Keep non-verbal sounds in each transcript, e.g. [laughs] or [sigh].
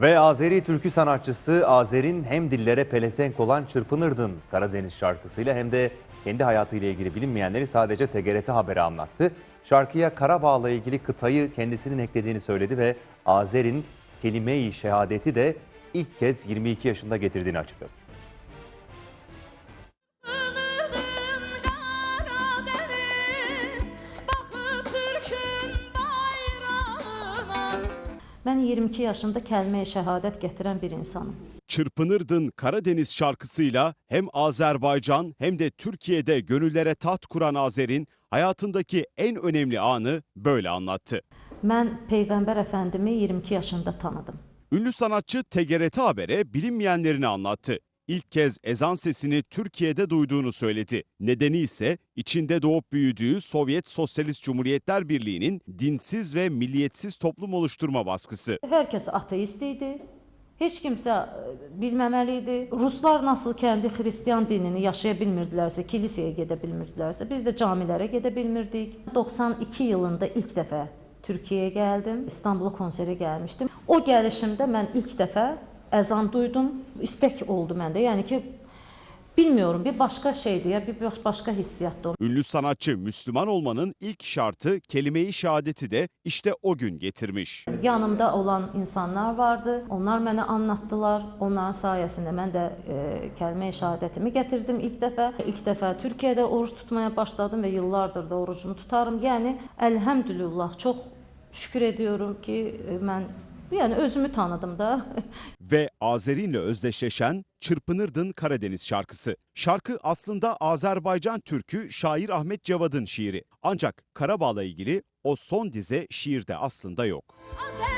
Ve Azeri türkü sanatçısı Azer'in hem dillere pelesenk olan Çırpınırdın Karadeniz şarkısıyla hem de kendi hayatıyla ilgili bilinmeyenleri sadece TGRT Haber'e anlattı. Şarkıya Karabağ'la ilgili kıtayı kendisinin eklediğini söyledi ve Azer'in kelime-i şehadeti de ilk kez 22 yaşında getirdiğini açıkladı. Mən 22 yaşında kəlmə-i şəhadət gətirən bir insanım. Çırpınırdın Karadeniz şarkısıyla hem Azerbaycan hem de Türkiye'de gönüllere taht kuran Azer'in hayatındaki en önemli anı böyle anlattı. Mən Peyğəmbər Əfəndimi 22 yaşında tanıdım. Ünlü sanatçı TGRT Haber'e bilinmeyenlerini anlattı. İlk kez ezan sesini Türkiye'de duyduğunu söyledi. Nedeni ise içinde doğup büyüdüğü Sovyet Sosyalist Cumhuriyetler Birliği'nin dinsiz ve milliyetsiz toplum oluşturma baskısı. Hər kəs ateist idi. Heç kimsə ə, bilməməli idi. Ruslar nasıl kəndi xristian dinini yaşaya bilmirdilərsə, bilmirdilərsə, biz də camilərə gedə bilmirdik. 92 yılında ilk dəfə Türkiyəyə gəldim. İstanbula konserə gəlmişdim. O gəlişimdə mən ilk dəfə əzan duydum. İstək oldu məndə. Yəni ki, bilmiyorum, bir başqa şeydir ya, bir baş- başqa hissiyatdır o. Ünlü sanatçı Müslüman olmanın ilk şartı kelime-i şehadeti de işte o gün getirmiş. Yanımda olan insanlar vardı. Onlar mənə anlatdılar. Onların sayəsində mən də e, kəlmə-i şahadətimi gətirdim ilk dəfə. İlk dəfə Türkiyədə oruç tutmaya başladım və illardır da orucumu tutarım. Yəni əlhəmdülillah çox şükür ediyorum ki, e, mən yəni özümü tanıdım da. [laughs] Ve Azerinle özdeşleşen Çırpınırdın Karadeniz şarkısı. Şarkı aslında Azerbaycan Türkü şair Ahmet Cevad'ın şiiri. Ancak Karabağ'la ilgili o son dize şiirde aslında yok. Azərbaycan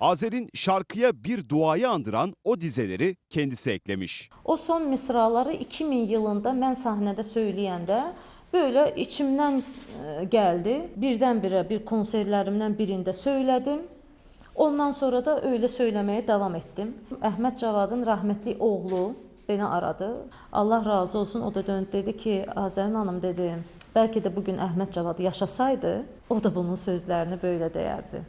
Azer'in şarkıya bir duayı andıran o dizeleri kendisi eklemiş. O son misraları 2000 yılında mən səhnədə söyləyəndə böyle içimdən e, gəldi. Birdən-birə bir konserlərimdən birində söylədim. Ondan sonra da öyle söyləməyə davam etdim. Əhməd Cavadın rəhmətli oğlu beni aradı. Allah razı olsun. O da döndü dedi ki, Azərin hanım dedi, bəlkə də bugün Əhməd Cavad yaşasaydı, o da bunun sözlərini böyle deyərdi.